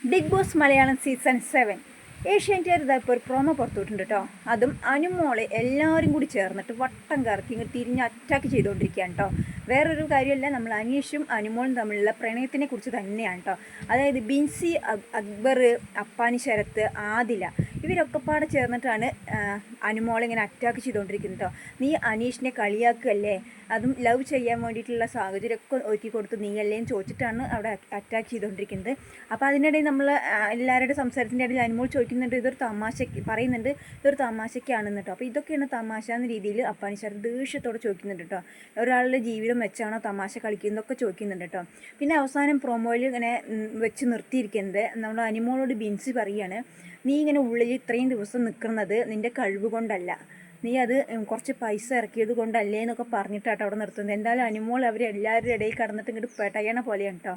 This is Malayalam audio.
Big boss Malayalam season seven. ഏഷ്യാനെറ്റുകാർ ഇതാ ഇപ്പോൾ ഒരു പ്രോമോ പുറത്തുവിട്ടുണ്ട് കേട്ടോ അതും അനുമോളെ എല്ലാവരും കൂടി ചേർന്നിട്ട് വട്ടം കറക്കി ഇങ്ങനെ തിരിഞ്ഞ് അറ്റാക്ക് ചെയ്തുകൊണ്ടിരിക്കുകയാണ് കേട്ടോ വേറൊരു കാര്യമല്ല നമ്മൾ അനീഷും അനുമോളും തമ്മിലുള്ള പ്രണയത്തിനെ കുറിച്ച് തന്നെയാണ് കേട്ടോ അതായത് ബിൻസി അക്ബർ അപ്പാനി ശരത്ത് ആദില ഇവരൊക്കെ പാടെ ചേർന്നിട്ടാണ് അനുമോളെ ഇങ്ങനെ അറ്റാക്ക് ചെയ്തുകൊണ്ടിരിക്കുന്നത് കേട്ടോ നീ അനീഷിനെ കളിയാക്കുകയല്ലേ? അതും ലവ് ചെയ്യാൻ വേണ്ടിയിട്ടുള്ള സാഹചര്യമൊക്കെ ഒരുക്കി കൊടുത്ത് നീ അല്ലേ എന്ന് ചോദിച്ചിട്ടാണ് അവിടെ അറ്റാക്ക് ചെയ്തുകൊണ്ടിരിക്കുന്നത് അപ്പോൾ അതിനിടയിൽ നമ്മൾ എല്ലാവരുടെ സംസാരത്തിന്റെ ഇടയിൽ അനുമോൾ ചോദിക്കുന്നുണ്ട് ഇതൊരു തമാശയ്ക്ക് പറയുന്നുണ്ട് ഇതൊരു തമാശയ്ക്കാണെന്ന് കേട്ടോ അപ്പോൾ ഇതൊക്കെയാണ് തമാശ എന്ന രീതിയിൽ അപ്പാനി ശരത് ദേഷ്യത്തോടെ ചോദിക്കുന്നുണ്ട് കേട്ടോ ഒരാളുടെ ജീവിതം വെച്ചാണോ തമാശ കളിക്കുന്നതൊക്കെ ചോദിക്കുന്നുണ്ട് കേട്ടോ പിന്നെ അവസാനം പ്രൊമോയിൽ ഇങ്ങനെ വെച്ച് നിർത്തിയിരിക്കുന്നത് നമ്മൾ അനുമോളോട് ബിൻസി പറയുകയാണ് നീ ഇങ്ങനെ ഉള്ളിൽ ഇത്രയും ദിവസം നിൽക്കുന്നത് നിന്റെ കഴിവ് കൊണ്ടല്ല. നീ അത് കുറച്ച് പൈസ ഇറക്കിയത് കൊണ്ടല്ലേ എന്നൊക്കെ പറഞ്ഞിട്ടാട്ടോ അവിടെ നിർത്തുന്നത്. എന്തായാലും അനിമോൾ അവരെല്ലാവരുടെ ഇടയിൽ കടന്നിട്ട് ഇങ്ങോട്ട് പെട്ടയണ പോലെയാണ് കേട്ടോ